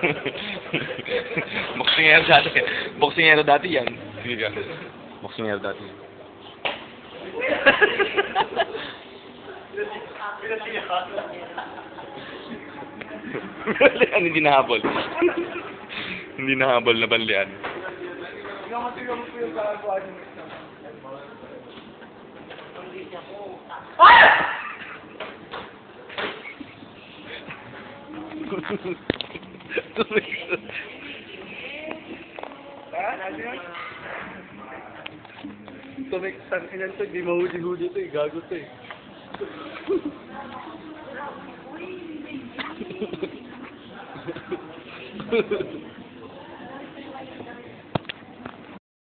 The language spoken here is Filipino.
Boxingero dati. Boxingero dati yan. Sige ka. Boxingero dati. Balian, hindi nahabol. hindi nahabol na balian. Tingnan Ha? Tumik, tangkinan to, di mahuli-huli to eh, gago to eh.